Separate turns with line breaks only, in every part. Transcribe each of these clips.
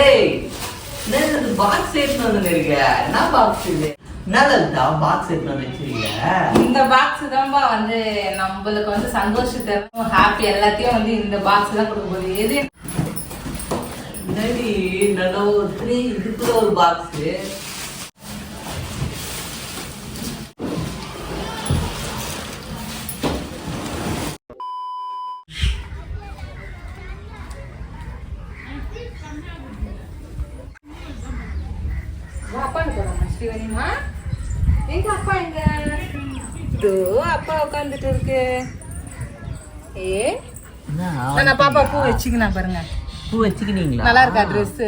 ஏய் என்னது பாக்ஸ் எடுத்து வந்து இருக்க? என்ன பாக்ஸ் இது? என்னதா பாக்ஸ் எடுத்து வந்து வச்சிருக்க
இந்த பாக்ஸ் தான்பா வந்து நம்மளுக்கு வந்து சந்தோஷத்தை ஹாப்பி எல்லாத்தையும் வந்து இந்த பாக்ஸ் தான் கொடுக்க போகுது. எது?
என்னடி நல்ல ஒரு இதுக்குள்ள ஒரு பாக்ஸ்
ஸ்ரீவனிமா எங்க அப்பா எங்க? இதோ அப்பா உட்காந்துட்டு இருக்கு. ஏ? நான் பாப்பா பூ வச்சுக்கினா பாருங்க.
பூ வச்சுக்கினீங்களா?
நல்லா இருக்கா ட்ரெஸ்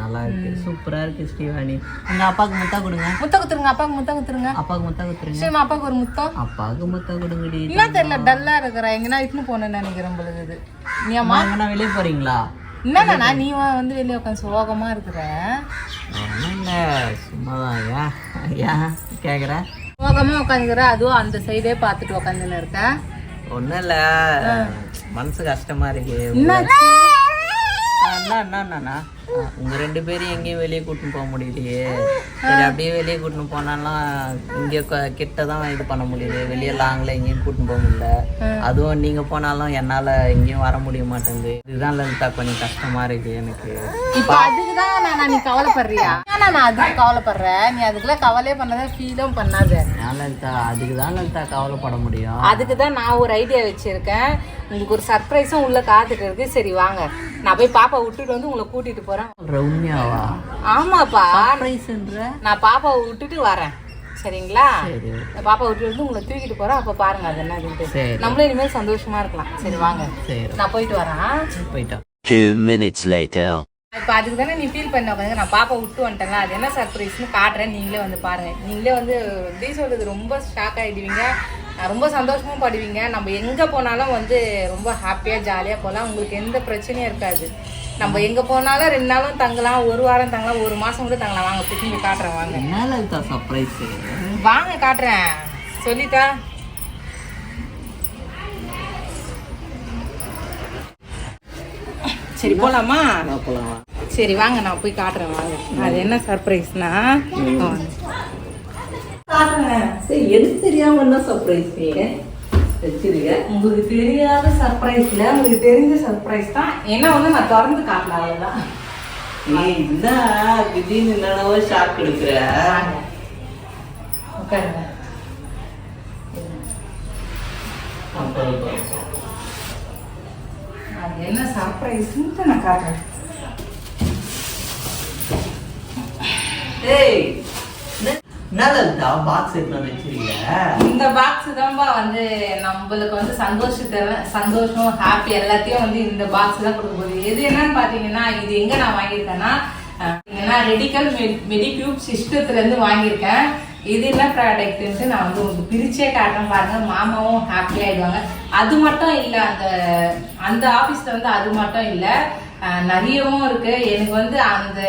நல்லா இருக்கு. சூப்பரா இருக்கு ஸ்ரீவாணி. உங்க அப்பாவுக்கு முத்தா கொடுங்க.
முத்த குத்துருங்க அப்பாவுக்கு முத்த குத்துருங்க.
அப்பாவுக்கு முத்தா கொடுத்துருங்க
ஸ்ரீமா அப்பாவுக்கு ஒரு முத்தம்.
அப்பாவுக்கு முத்தா கொடுங்கடி
என்ன தெரியல டல்லா இருக்கிற. எங்கன்னா இட்டுன்னு போனேன்னு நினைக்கிறேன் பொழுது நீ அம்மா?
அம்மா வெளியே போறீங்களா?
என்னண்ணா நீ வந்து வெளியே உட்காந்து சோகமா இருக்கிற.
இல்லை ஏன் ஏன் கேட்குற
சோகமா உட்காந்துக்கிற அதுவும் அந்த சைடே பார்த்துட்டு உட்காந்துன்னு இருக்க.
ஒன்றும் இல்லை. மனசு கஷ்டமா இருக்கு. அண்ணா அண்ணா அண்ணா உங்க ரெண்டு பேரும் எங்கேயும் வெளியே கூட்டின்னு போக முடியலையே. சரி அப்படியே வெளியே கூட்டின்னு போனாலாம் இங்கே கிட்ட தான் இது பண்ண முடியுது வெளியே லாங்கில் எங்கேயும் கூட்டின்னு போக முடியல. அதுவும் நீங்க போனாலும் என்னால எங்கேயும் வர முடிய மாட்டேங்குது. இதுதான் லலிதா கொஞ்சம் கஷ்டமா இருக்கு எனக்கு.
இப்போ அதுக்குதான் நான் நீ கவலைப்படுறியா? நான் அதுக்கு கவலைப்படுறேன்? நீ அதுக்கெல்லாம் கவலையே பண்ணாத ஃபீலும் பண்ணாத.
ஏன் லலிதா அதுக்கு தான் லலிதா கவலைப்பட முடியும்.
அதுக்கு தான் நான் ஒரு ஐடியா வச்சிருக்கேன். உங்களுக்கு ஒரு சர்ப்ரைஸும் உள்ள காத்துட்டு இருக்கு சரி வாங்க. நான் போய் பாப்பா விட்டுட்டு வந்து உங்களை கூட்டிட்டு போறேன்.
சொல்ற உண்மையாவா?
ஆமாப்பா.
பிரைஸ்ன்ற
நான் பாப்பாவை விட்டுட்டு வரேன். சரிங்களா? பாப்பா விட்டுட்டு வந்து உங்களை தூக்கிட்டு போறேன். அப்ப பாருங்க அது
சரி.
நம்மளும் இனிமேல் சந்தோஷமா இருக்கலாம். சரி வாங்க.
சரி.
நான் போயிட்டு வரேன்
போயிட்டோம்.
Two minutes later.
இப்போ அதுக்கு தானே நீ ஃபீல் பண்ண உட்காந்து நான் பாப்பா விட்டு வந்துட்டேங்க அது என்ன சர்ப்ரைஸ்னு காட்டுறேன். நீங்களே வந்து பாருங்க. நீங்களே வந்து எப்படி சொல்றது ரொம்ப ஷாக் ஆகிடுவீங்க ரொம்ப சந்தோஷமும் படுவீங்க. நம்ம எங்கே போனாலும் வந்து ரொம்ப ஹாப்பியாக ஜாலியாக போகலாம். உங்களுக்கு எந்த பிரச்சனையும் இருக்காது. நம்ம எங்கே போனாலும் ரெண்டு நாளும் தங்கலாம் ஒரு வாரம் தங்கலாம் ஒரு மாதம் கூட தங்கலாம். வாங்க திரும்பி காட்டுறேன் வாங்க.
சர்ப்ரைஸ்
வாங்க காட்டுறேன். சொல்லிட்டா சரி போலாமா?
போலாம்?
சரி வாங்க நான் போய் காட்டுறேன் வாங்க. அது என்ன சர்ப்ரைஸ்னா?
சரி எனக்கு தெரியாம என்ன சர்ப்ரைஸ் வச்சிருக்க.
உங்களுக்கு தெரியாத சர்ப்ரைஸ்ல உங்களுக்கு தெரிஞ்ச சர்ப்ரைஸ் தான். என்ன வந்து நான் திறந்து காட்டல அவ்வளவுதான்.
ஏய் என்ன திடீர்னு என்னடவோ ஷாக் எடுக்கிற
உட்காருங்க. அது என்ன சர்ப்ரைஸ்ன்ட்டு நான் காட்டுறேன்.
ஏய் என்னதா பாக்ஸ் எடுத்து வந்து
இந்த பாக்ஸ் தான்பா வந்து நம்மளுக்கு வந்து சந்தோஷத்தை சந்தோஷம் ஹாப்பி எல்லாத்தையும் வந்து இந்த பாக்ஸ் தான் கொடுக்க போகுது. எது என்னன்னு பார்த்தீங்கன்னா இது எங்கே நான் வாங்கியிருக்கேன்னா அஹ், ரெடிக்கல் மெடிக்யூப் சிஸ்டத்துலேருந்து வாங்கியிருக்கேன். இது என்ன ப்ராடக்ட்ன்ட்டு நான் வந்து உங்களுக்கு பிரிச்சே காட்டுறேன் பாருங்க. மாமாவும் ஹாப்பி ஆயிடுவாங்க. அது மட்டும் இல்லை அந்த அந்த ஆபீஸ்ல வந்து அது மட்டும் இல்லை நிறையவும் இருக்கு. எனக்கு வந்து அந்த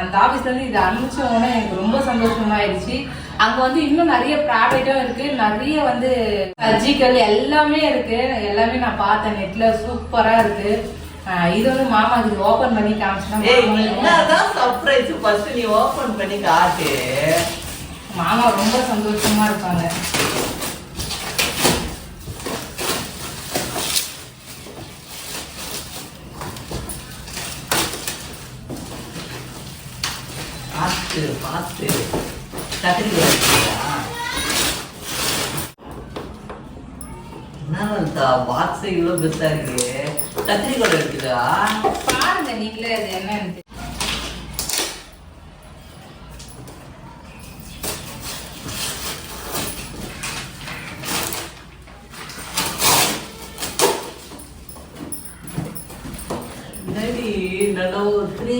அந்த ஆபீஸ்ல இருந்து இது அனுப்பிச்ச உடனே எனக்கு ரொம்ப சந்தோஷமாயிடுச்சு. அங்க வந்து இன்னும் நிறைய ப்ராடக்டும் இருக்கு. நிறைய வந்து சர்ஜிக்கல் எல்லாமே இருக்கு. எல்லாமே நான் பார்த்தேன். நெட்ல சூப்பரா இருக்கு. இது வந்து மாமா இது ஓபன் பண்ணி
என்னதான் சர்ப்ரைஸ் ஃபர்ஸ்ட் நீ ஓபன் பண்ணி காட்டு
மாமா ரொம்ப சந்தோஷமா இருப்பாங்க.
பார்த்து பார்த்து கத்திரிக்காய்? என்னடா பாக்ஸ் இவ்வளவு பெருசா இருக்கு. கத்திரிக்கோள் எடுத்துக்கா?
பாருங்க நீங்களே அது என்னன்னு
நல்ல ஒரு த்ரீ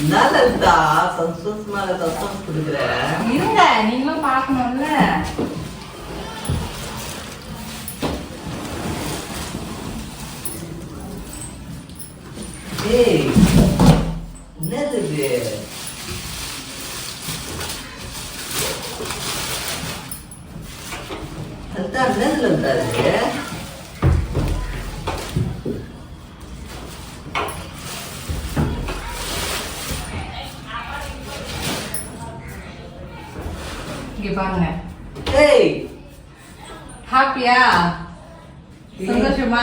என்ன லலிதா சந்தோஷம் கொடுக்குற.
இருங்க நீங்களும் பார்க்கணும்ல.
ஏய் என்னது இது?
இருக்கு பாருங்க
ஏய்.
ஹாப்பியா சந்தோஷமா?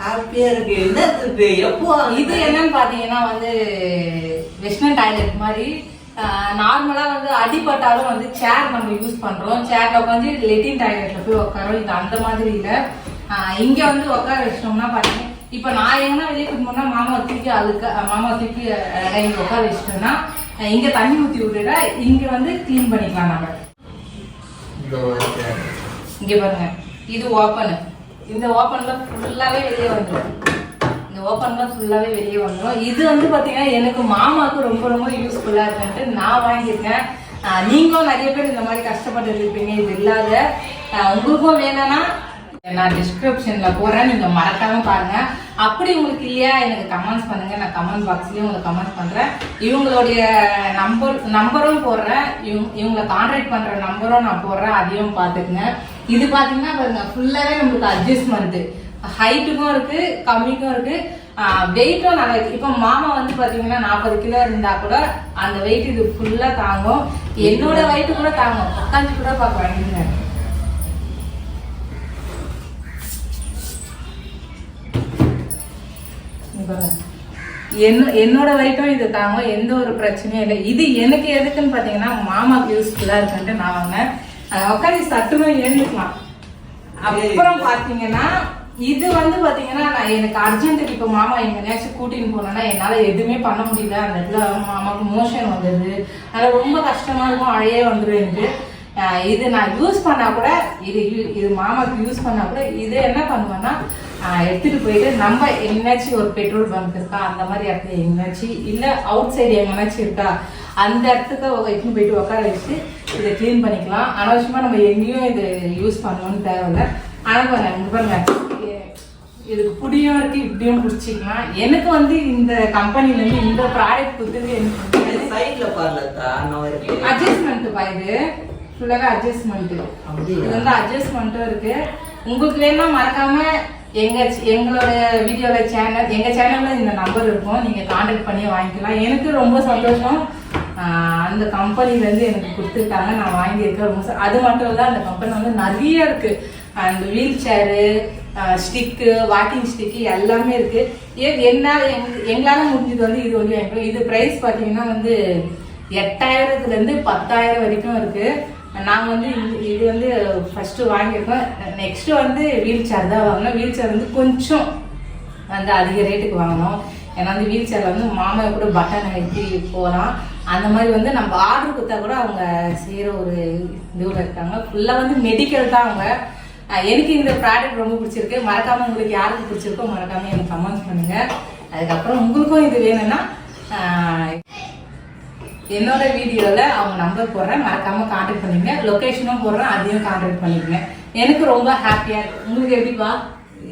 ஹாப்பியா இருக்கு. என்ன இது? எப்போ
இது என்னன்னு பாத்தீங்கன்னா வந்து வெஸ்டர்ன் டாய்லெட் மாதிரி நார்மலா வந்து அடிபட்டாலும் வந்து சேர் நம்ம யூஸ் பண்றோம். சேர்ல உட்காந்து லெட்டின் டாய்லெட்ல போய் உட்காரோம் இது அந்த மாதிரி இல்ல. இங்க வந்து உட்கார வச்சிட்டோம்னா பாத்தீங்க இப்ப நான் எங்கன்னா வெளியே கூட்டு போனா மாமா தூக்கி அதுக்கு மாமா தூக்கி இங்க உட்கார வச்சிட்டோம்னா இங்க தண்ணி ஊத்தி விட்டுட்டா இங்க வந்து க்ளீன் பண்ணிக்கலாம் நம்ம. இங்கே பாருங்க. இது ஓப்பனு இந்த ஓப்பனில் ஃபுல்லாகவே வெளியே வந்துடும் இந்த ஓப்பன்லாம் ஃபுல்லாகவே வெளியே வந்துடும் இது வந்து பார்த்தீங்கன்னா எனக்கு மாமாவுக்கு ரொம்ப ரொம்ப யூஸ்ஃபுல்லாக இருக்குன்ட்டு நான் வாங்கியிருக்கேன். நீங்களும் நிறைய பேர் இந்த மாதிரி கஷ்டப்பட்டு இருப்பீங்க இது இல்லாத உங்களுக்கும் வேணும்னா நான் டிஸ்கிரிப்ஷனில் போகிறேன் நீங்கள் மறக்காமல் பாருங்கள் அப்படி உங்களுக்கு இல்லையா? எனக்கு கமெண்ட்ஸ் பண்ணுங்க. நான் கமெண்ட் பாக்ஸ்லயும் உங்களுக்கு கமெண்ட் பண்றேன். இவங்களுடைய நம்பர் நம்பரும் போடுறேன். இவங்க இவங்களை கான்டாக்ட் பண்ற நம்பரும் நான் போடுறேன். அதையும் பாத்துக்கங்க இது பாத்தீங்கன்னா பாருங்க ஃபுல்லாவே நம்மளுக்கு அட்ஜஸ்ட்மெண்ட் ஹைட்டுக்கும் இருக்கு கம்மிக்கும் இருக்கு. வெயிட்டும் நல்லா இருக்கு. இப்போ மாமா வந்து பாத்தீங்கன்னா நாற்பது கிலோ இருந்தா கூட அந்த வெயிட் இது ஃபுல்லா தாங்கும். என்னோட வெயிட்டு கூட தாங்கும். உட்காந்து கூட பார்க்க வேண்டியிருந்தேன் என்ன என்னோட வயிட்டும் இது தாங்க எந்த ஒரு பிரச்சனையும் இல்லை. இது எனக்கு எதுக்குன்னு பார்த்தீங்கன்னா மாமாவுக்கு யூஸ்ஃபுல்லாக இருக்குன்ட்டு நான் வாங்கினேன். உட்காந்து சட்டுன்னு எழுந்துக்கலாம் அப்புறம் பார்த்தீங்கன்னா இது வந்து பார்த்தீங்கன்னா நான் எனக்கு அர்ஜென்ட்டுக்கு இப்போ மாமா எங்கேயாச்சும் கூட்டின்னு போனேன்னா என்னால் எதுவுமே பண்ண முடியல. அந்த இடத்துல மாமாவுக்கு மோஷன் வந்தது அதனால் ரொம்ப கஷ்டமாக இருக்கும் அழையே வந்துடும் எனக்கு. இது நான் யூஸ் பண்ணால் கூட இது இது மாமாவுக்கு யூஸ் பண்ணால் கூட இது என்ன பண்ணுவேன்னா எடுத்துட்டு போயிட்டு நம்ம எங்கேயாச்சும் ஒரு பெட்ரோல் பங்க் இருக்கா அந்த மாதிரி இடத்துல எங்கேயாச்சும் இல்ல அவுட் சைடு எங்கேயாச்சும் இருக்கா அந்த இடத்துக்கு எடுத்துன்னு போயிட்டு உட்கார வச்சு இதை க்ளீன் பண்ணிக்கலாம். அனாவசியமா நம்ம எங்கேயும் இது யூஸ் பண்ணணும்னு தேவையில்ல. ஆனா பாருங்க இங்க பாருங்க இதுக்கு புடியும் இருக்கு இப்படியும் பிடிச்சிக்கலாம். எனக்கு வந்து இந்த கம்பெனில இருந்து இந்த ப்ராடக்ட் கொடுத்தது எனக்கு
சைட்ல இருக்கு
அட்ஜஸ்ட்மெண்ட் பா இது? ஃபுல்லாவே அட்ஜஸ்ட்மெண்ட்? இது வந்து அட்ஜஸ்ட்மெண்ட்டும் இருக்கு. உங்களுக்கு வேணா மறக்காம எங்க எங்களோட வீடியோல சேனல் எங்க சேனல்ல இந்த நம்பர் இருக்கும். நீங்க கான்டாக்ட் பண்ணி வாங்கிக்கலாம். எனக்கு ரொம்ப சந்தோஷம். அந்த கம்பெனில இருந்து எனக்கு கொடுத்துருக்காங்க. நான் வாங்கியிருக்கேன். ரொம்ப அது மட்டும் இல்ல அந்த கம்பெனி வந்து நிறைய இருக்கு. அந்த வீல் சேரு ஸ்டிக்கு வாக்கிங் ஸ்டிக்கு எல்லாமே இருக்கு. என்னால் என்னால எங்களால முடிஞ்சது வந்து இது வந்து இது பிரைஸ் பார்த்தீங்கன்னா வந்து எட்டாயிரத்துல இருந்து பத்தாயிரம் வரைக்கும் இருக்கு. நாங்கள் வந்து இது- வந்து ஃபஸ்ட்டு வாங்கியிருக்கோம். நெக்ஸ்ட்டு வந்து வீல் சேர் தான் வாங்கினோம் வீல் சேர் வந்து கொஞ்சம் வந்து அதிக ரேட்டுக்கு வாங்கினோம் ஏன்னா வந்து வீல் சேரில் வந்து மாமா கூட பட்டன் எடுத்து போகலாம். அந்த மாதிரி வந்து நம்ம ஆர்டர் கொடுத்தா கூட அவங்க செய்கிற ஒரு இதுவில் இருக்காங்க. ஃபுல்லாக வந்து மெடிக்கல் தான் அவங்க. எனக்கு இந்த ப்ராடக்ட் ரொம்ப பிடிச்சிருக்கு. மறக்காமல் உங்களுக்கு யாருக்கு பிடிச்சிருக்கோ மறக்காமல் எனக்கு கமெண்ட் பண்ணுங்கள் அதுக்கப்புறம் உங்களுக்கும் இது வேணும்னா என்னோட வீடியோல அவங்க நம்பர் போடுறேன். மறக்காம கான்டாக்ட் பண்ணிக்கங்க. லொகேஷனும் போடுறேன். அதையும் கான்டாக்ட் பண்ணிக்கங்க. எனக்கு ரொம்ப ஹாப்பியா இருக்கு. உங்களுக்கு எப்படிப்பா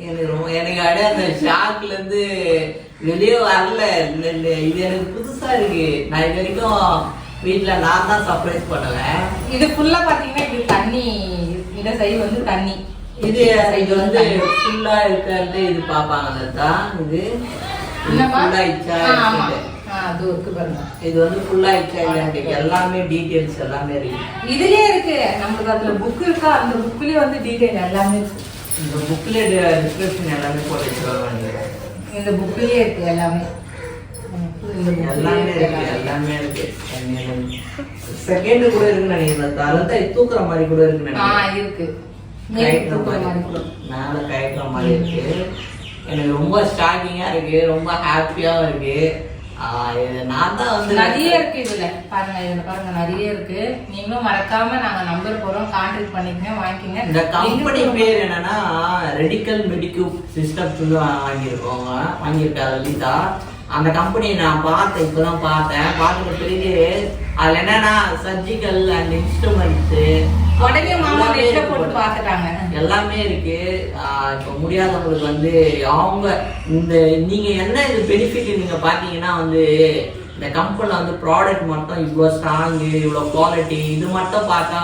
எனக்கு ரொம்ப எனக்கு அப்படியே அந்த ஷாக்ல இருந்து வெளியே வரல. இது எனக்கு புதுசா இருக்கு. நான் இது வரைக்கும் வீட்ல நான் தான் சர்ப்ரைஸ் பண்ணுவேன்.
இது ஃபுல்லா பாத்தீங்கன்னா இது தண்ணி. இந்த சைடு வந்து தண்ணி.
இது இது வந்து ஃபுல்லா இருக்கிறது இது பாப்பாங்க தான். இது
என்னப்பா
ஃபுல்லா
அது இருக்கு பாருங்க.
இது வந்து ஃபுல்லா இல்லைன்னு எல்லாமே டீடைல்ஸ் எல்லாமே இருக்கு
இதுலயே இருக்கு. நம்மளுக்கு அதுல புக் இருக்கா? அந்த புக்லயே வந்து டீடைல் எல்லாமே இருக்கு.
இந்த புக்ல டிஸ்கிரிப்ஷன் எல்லாமே போட்டு வச்சிருவாங்க
இந்த புக்லயே இருக்கு எல்லாமே.
எல்லாமே
இருக்கு
இருக்கு
எல்லாமே.
இருக்கு. செகண்ட் கூட இருக்குன்னு நினைக்கிறேன். அதான் தூக்குற மாதிரி கூட இருக்குன்னு
ஆ
நினைக்கிறேன்.
இருக்கு. மேலே மாதிரி.
இருக்கு. எனக்கு ரொம்ப ஷாக்கிங்கா இருக்கு. ரொம்ப ஹாப்பியாவும் இருக்கு. நான் தான் வந்து
நிறைய இருக்கு இதுல. பாருங்க இதுல பாருங்க நிறைய இருக்கு. நீங்களும் மறக்காம நாங்க நம்பர் போறோம் கான்டாக்ட் பண்ணிக்கங்க வாங்கிக்கங்க.
இந்த கம்பெனி பேர் என்னன்னா ரெடிக்கல் மெடிக்யூ சிஸ்டம்ஸ் வாங்கியிருக்கோங்க வாங்கியிருக்கா லலிதா. அந்த கம்பெனியை நான் பார்த்தேன் இப்பதான் பார்த்தேன். பார்த்துட்டு பிறகு அதுல என்னன்னா சர்ஜிக்கல் அண்ட் இன்ஸ்ட்ருமெண்ட்ஸ்
உடனே மாமா நெட்ல போட்டு பாத்துட்டாங்க
எல்லாமே இருக்கு. இப்போ இப்ப முடியாதவங்களுக்கு வந்து அவங்க இந்த நீங்க என்ன இது பெனிஃபிட் நீங்க பாத்தீங்கன்னா வந்து இந்த கம்பெனில வந்து ப்ராடக்ட் மட்டும் இவ்வளோ ஸ்ட்ராங்கு இவ்வளோ குவாலிட்டி இது மட்டும் பார்த்தா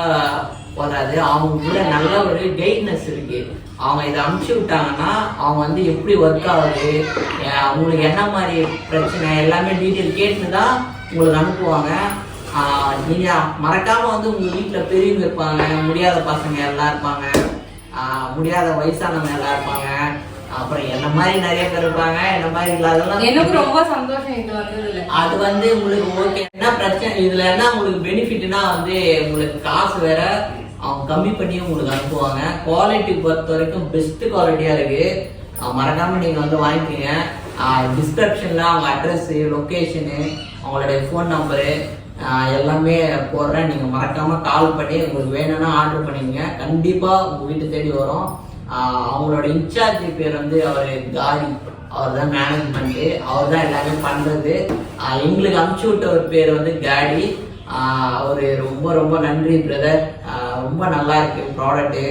வராது அவங்க கூட நல்ல ஒரு கைட்னஸ் இருக்கு. அவங்க இதை அனுப்பிச்சி விட்டாங்கன்னா அவங்க வந்து எப்படி ஒர்க் ஆகுது அவங்களுக்கு என்ன மாதிரி பிரச்சனை எல்லாமே டீட்டெயில் கேட்டு தான் உங்களுக்கு அனுப்புவாங்க. நீங்க மறக்காம வந்து உங்க வீட்டுல பெரியவங்க இருப்பாங்க முடியாத பசங்க எல்லாம் இருப்பாங்க. முடியாத வயசானவங்க எல்லாம் இருப்பாங்க. அப்புறம் என்ன மாதிரி நிறைய பேர் இருப்பாங்க என்ன மாதிரி இல்லாதெல்லாம்
எனக்கு ரொம்ப சந்தோஷம் இது வந்ததுல.
அது வந்து உங்களுக்கு ஓகே என்ன பிரச்சனை? இதுல என்ன உங்களுக்கு பெனிஃபிட்னா வந்து உங்களுக்கு காசு வேற அவங்க கம்மி பண்ணி உங்களுக்கு அனுப்புவாங்க. குவாலிட்டி பொறுத்த வரைக்கும் பெஸ்ட் குவாலிட்டியா இருக்கு. மறக்காம நீங்க வந்து வாங்கிக்கோங்க. டிஸ்கிரிப்ஷன்ல அவங்க அட்ரஸ் லொகேஷனு அவங்களுடைய ஃபோன் நம்பரு எல்லாமே போடுறேன். நீங்கள் மறக்காமல் கால் பண்ணி உங்களுக்கு வேணும்னா ஆர்டர் பண்ணிக்கங்க கண்டிப்பாக உங்கள் வீட்டு தேடி வரும். அவங்களோட இன்சார்ஜ் பேர் வந்து அவர் காரி. அவர் தான் மேனேஜ்மெண்ட்டு அவர் தான் எல்லாமே பண்ணுறது எங்களுக்கு அனுப்பிச்சு விட்ட ஒரு பேர் வந்து காடி அவர் ரொம்ப ரொம்ப நன்றி பிரதர் ரொம்ப நல்லா இருக்கு ப்ராடக்ட்டு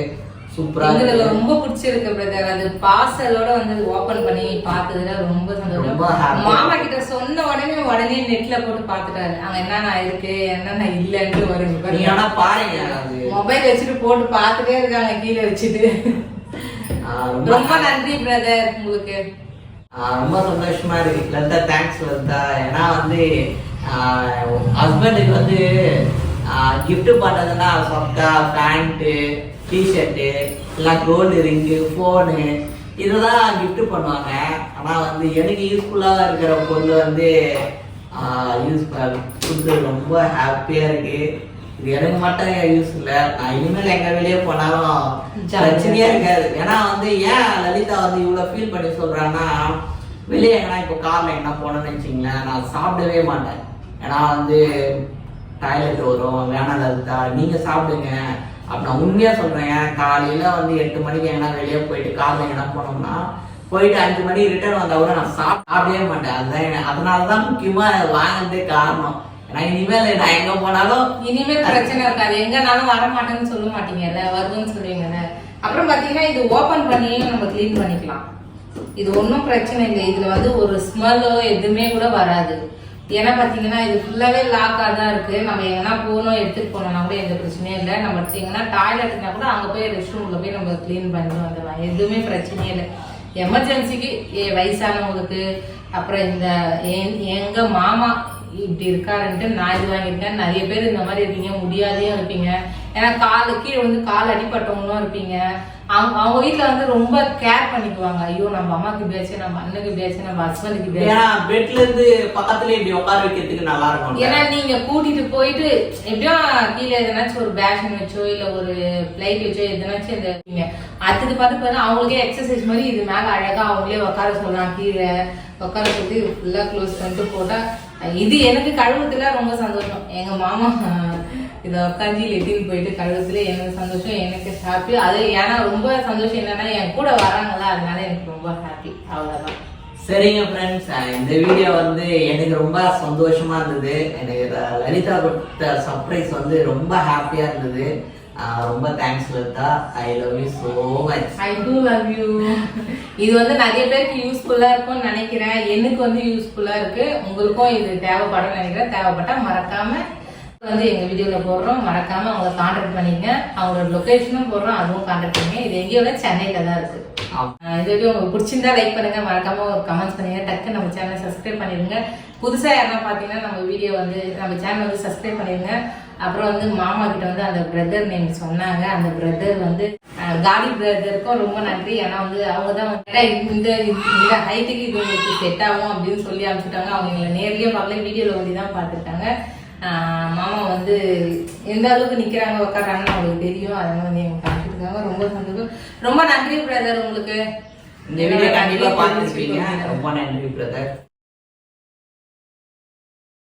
சூப்பரா
எங்களுக்கு ரொம்ப பிடிச்சிருக்கு பிரதர் அது பார்சலோட வந்து ஓபன் பண்ணி பார்த்ததுல ரொம்ப சந்தோஷம். மாமா கிட்ட சொன்ன உடனே உடனே நெட்ல போட்டு பார்த்துட்டாரு. அங்க என்னென்ன இருக்கு என்னென்ன இல்லைன்னு வருங்க
ஆனா பாருங்க
மொபைல் வச்சுட்டு போட்டு பார்த்துட்டே இருக்காங்க கீழே வச்சுட்டு.
ரொம்ப
நன்றி பிரதர் உங்களுக்கு.
ரொம்ப சந்தோஷமா இருக்கு. லதா தேங்க்ஸ் லதா ஏன்னா வந்து ஹஸ்பண்டுக்கு வந்து gift பண்ணதுன்னா சொக்கா பேண்ட்டு டிஷர்ட்டு இல்லை கோல்டு ரிங்கு ஃபோனு இதுதான் gift பண்ணுவாங்க. ஆனால் வந்து எனக்கு யூஸ்ஃபுல்லாக இருக்கிற பொருள் வந்து யூஸ் கொடுத்து ரொம்ப ஹாப்பியாக இருக்கு. இது எனக்கு மட்டும் யூஸ் இல்லை? நான் இனிமேல் எங்க வெளியே போனாலும்
ஜாலியா
பிரச்சனையே இருக்காது. ஏன்னா வந்து ஏன் லலிதா வந்து இவ்வளவு ஃபீல் பண்ணி சொல்றாங்கன்னா வெளியே எங்கன்னா இப்போ கார்ல எங்கன்னா போனோம்னு வச்சுங்களேன் நான் சாப்பிடவே மாட்டேன். ஏன்னா வந்து டாய்லெட் வரும் வேணாம் லலிதா நீங்க சாப்பிடுங்க. அப்ப நான் உண்மையா சொல்றேன் காலையில வந்து எட்டு மணிக்கு எங்கன்னா வெளியே போயிட்டு கார்ல எங்கன்னா போனோம்னா போயிட்டு அஞ்சு மணிக்கு ரிட்டர்ன் வந்தா கூட நான் சாப்பிடவே மாட்டேன். அதுதான் அதனால அதனாலதான் முக்கியமா வாங்கினதே காரணம். ஏன்னா இனிமேல் நான் எங்க போனாலும்
இனிமேல் பிரச்சனை இருக்காது. எங்கனாலும் வர மாட்டேன்னு சொல்ல மாட்டீங்கல்ல வருதுன்னு சொல்லுவீங்கல்ல அப்புறம் பாத்தீங்கன்னா இது ஓபன் பண்ணியும் நம்ம க்ளீன் பண்ணிக்கலாம். இது ஒன்றும் பிரச்சனை இல்லை. இதுல வந்து ஒரு ஸ்மெல்லோ எதுவுமே கூட வராது. ஏன்னா பார்த்தீங்கன்னா இது ஃபுல்லாகவே லாக்காக தான் இருக்குது நம்ம எங்கன்னா போகணும் எடுத்துகிட்டு போனோம்னா கூட எந்த பிரச்சனையும் இல்லை. நம்ம எங்கன்னா டாய்லெட்னா கூட அங்கே போய் ரெஸ்ட் ரூமில் போய் நம்ம க்ளீன் பண்ணி வந்துடலாம். எதுவுமே பிரச்சனையே இல்லை. எமர்ஜென்சிக்கு வயசானவங்களுக்கு அப்புறம் இந்த என்- மாமா இப்படி இருக்காருன்ட்டு நான் இது வாங்கியிருக்கேன் நிறைய பேர் இந்த மாதிரி இருப்பீங்க முடியாதையும் இருப்பீங்க. ஏன்னா காலு கீழே வந்து கால் அடிப்பட்டவங்களும் இருப்பீங்க. அவங்க அவங்க வீட்ல வந்து ரொம்ப கேர் பண்ணிக்குவாங்க. ஐயோ நம்ம அம்மாக்கு இப்படியாச்சு நம்ம அண்ணனுக்கு இப்படியாச்சு நம்ம ஹஸ்பண்டுக்கு இப்படியாச்சு
ஏன்னா பெட்ல இருந்து பக்கத்துல இப்படி உட்கார வைக்கிறதுக்கு நல்லா இருக்கும்
ஏன்னா நீங்க கூட்டிட்டு போயிட்டு எப்படியும் கீழே எதனாச்சும் ஒரு பேஷன் வச்சோ இல்ல ஒரு பிளைட் வச்சோ எதனாச்சும் இந்த. அதுக்கு பார்த்து பாருங்க அவங்களுக்கே எக்ஸசைஸ் மாதிரி இது மேல அழகா அவங்களே உட்கார சொல்லலாம் கீழே உட்கார சொல்லி ஃபுல்லா க்ளோஸ் பண்ணிட்டு போட்டா இது எனக்கு கழுவுறதுல ரொம்ப சந்தோஷம். எங்க மாமா இதை உட்காந்து லெட்டின் போயிட்டு கழுவுறதுல எனக்கு சந்தோஷம் எனக்கு ஹாப்பி அது ஏன்னா ரொம்ப சந்தோஷம் என்னன்னா என் கூட வராங்களா அதனால எனக்கு ரொம்ப ஹாப்பி அவ்வளவுதான்.
சரிங்க ஃப்ரெண்ட்ஸ் இந்த வீடியோ வந்து எனக்கு ரொம்ப சந்தோஷமா இருந்தது. எனக்கு லலிதா கொடுத்த சர்ப்ரைஸ் வந்து ரொம்ப ஹாப்பியா இருந்தது. ரொம்ப thanks Lalitha. I love you so much
I too love you இது வந்து நிறைய பேருக்கு யூஸ்ஃபுல்லா இருக்கும்னு நினைக்கிறேன். எனக்கு வந்து யூஸ்ஃபுல்லா இருக்கு. உங்களுக்கும் இது தேவைப்படும் நினைக்கிறேன். தேவைப்பட்டா மறக்காம வந்து எங்க வீடியோல போடுறோம். மறக்காம அவங்கள கான்டாக்ட் பண்ணிங்க அவங்களோட லொகேஷனும் போடுறோம். அதுவும் கான்டாக்ட் பண்ணுங்க. இது எங்கேயோ இல்ல, சென்னையில தான் இருக்கு.
ஆமா.
ஆஹ் இந்த வீடியோ உங்களுக்கு பிடிச்சிருந்தா லைக் பண்ணுங்க. மறக்காம ஒரு கமெண்ட்ஸ் பண்ணுங்க. டக்கு நம்ம சேனலை சப்ஸ்கிரைப் பண்ணிருங்க புதுசா யாருன்னா பாத்தீங்கன்னா நம்ம வீடியோ வந்து நம்ம சேனல் வந்து சப்ஸ்கிரைப் பண்ணிருங்க அப்புறம் வந்து மாமா கிட்ட வந்து அந்த பிரதர் நேம் சொன்னாங்க. அந்த பிரதர் வந்து காடி பிரதருக்கும் ரொம்ப நன்றி. ஏன்னா வந்து அவங்க தான் இந்த இந்த ஹைட்டுக்கு இது உங்களுக்கு செட் ஆகும் அப்படின்னு சொல்லி அனுப்பிச்சுட்டாங்க. அவங்க எங்களை நேர்லயே பார்க்கல வீடியோல வந்து தான் பார்த்துருக்காங்க. மாமா வந்து எந்த அளவுக்கு நிக்கிறாங்க உட்காராங்கன்னு அவங்களுக்கு தெரியும். அதனால வந்து எங்க காமிச்சிருக்காங்க ரொம்ப சந்தோஷம். ரொம்ப நன்றி பிரதர் உங்களுக்கு.
இந்த வீடியோ கண்டிப்பா பார்த்துருப்பீங்க. ரொம்ப நன்றி பிரதர்